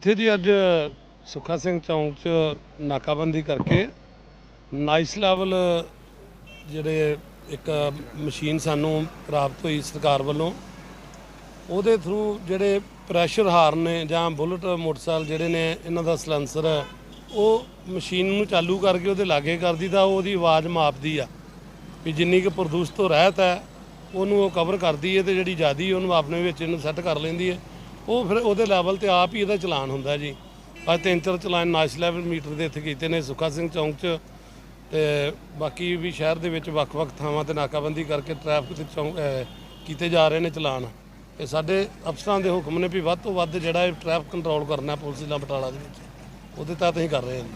ਇੱਥੇ ਜੀ ਅੱਜ ਸੁੱਖਾ ਸਿੰਘ ਚੌਂਕ 'ਚ ਨਾਕਾਬੰਦੀ ਕਰਕੇ ਨਾਈਸ ਲੈਵਲ ਜਿਹੜੇ ਇੱਕ ਮਸ਼ੀਨ ਸਾਨੂੰ ਪ੍ਰਾਪਤ ਹੋਈ ਸਰਕਾਰ ਵੱਲੋਂ। ਉਹਦੇ ਥਰੂ ਜਿਹੜੇ ਪ੍ਰੈਸ਼ਰ ਹਾਰਨ ਨੇ ਜਾਂ ਬੁਲਟ ਮੋਟਰਸਾਈਕਲ ਜਿਹੜੇ ਨੇ, ਇਹਨਾਂ ਦਾ ਸਲੈਂਸਰ ਉਹ ਮਸ਼ੀਨ ਨੂੰ ਚਾਲੂ ਕਰਕੇ ਉਹਦੇ ਲਾਗੇ ਕਰਦੀ ਤਾਂ ਉਹਦੀ ਆਵਾਜ਼ ਮਾਪਦੀ ਆ। ਵੀ ਜਿੰਨੀ ਕੁ ਪ੍ਰਦੂਸ਼ਿਤ ਤੋਂ ਰਹਿਤ ਹੈ, ਉਹਨੂੰ ਉਹ ਕਵਰ ਕਰਦੀ ਹੈ ਤੇ ਜਿਹੜੀ ਜ਼ਿਆਦੀ ਉਹਨੂੰ ਆਪਣੇ ਵਿੱਚ ਇਹਨੂੰ ਸੈੱਟ ਕਰ ਲੈਂਦੀ ਹੈ। ਉਹ ਫਿਰ ਉਹਦੇ ਲੈਵਲ ਤੇ ਆਪ ਹੀ ਇਹਦਾ ਚਲਾਨ ਹੁੰਦਾ ਜੀ। ਅੱਜ ਤਿੰਨ ਚਾਰ ਚਲਾਨ ਨੈਸ਼ਨਲ ਮੀਟਰ ਦੇ ਇੱਥੇ ਕੀਤੇ ਨੇ ਸੁੱਖਾ ਸਿੰਘ ਚੌਂਕ 'ਚ ਤੇ ਬਾਕੀ ਵੀ ਸ਼ਹਿਰ ਦੇ ਵਿੱਚ ਵੱਖ-ਵੱਖ ਥਾਵਾਂ ਤੇ ਨਾਕਾਬੰਦੀ ਕਰਕੇ ਟ੍ਰੈਫਿਕ ਦੇ ਚੌਂਕ ਕੀਤੇ ਜਾ ਰਹੇ ਨੇ ਚਲਾਨ। ਇਹ ਸਾਡੇ ਅਫਸਰਾਂ ਦੇ ਹੁਕਮ ਨੇ ਵੀ ਵੱਧ ਤੋਂ ਵੱਧ ਜਿਹੜਾ ਇਹ ਟ੍ਰੈਫਿਕ ਕੰਟਰੋਲ ਕਰਨਾ ਪੁਲਿਸ ਜ਼ਿਲ੍ਹਾ ਬਟਾਲਾ ਦੇ ਵਿੱਚ। ਉਹਦੇ ਤਹਿਤ ਅਸੀਂ ਕਰ ਰਹੇ ਹਾਂ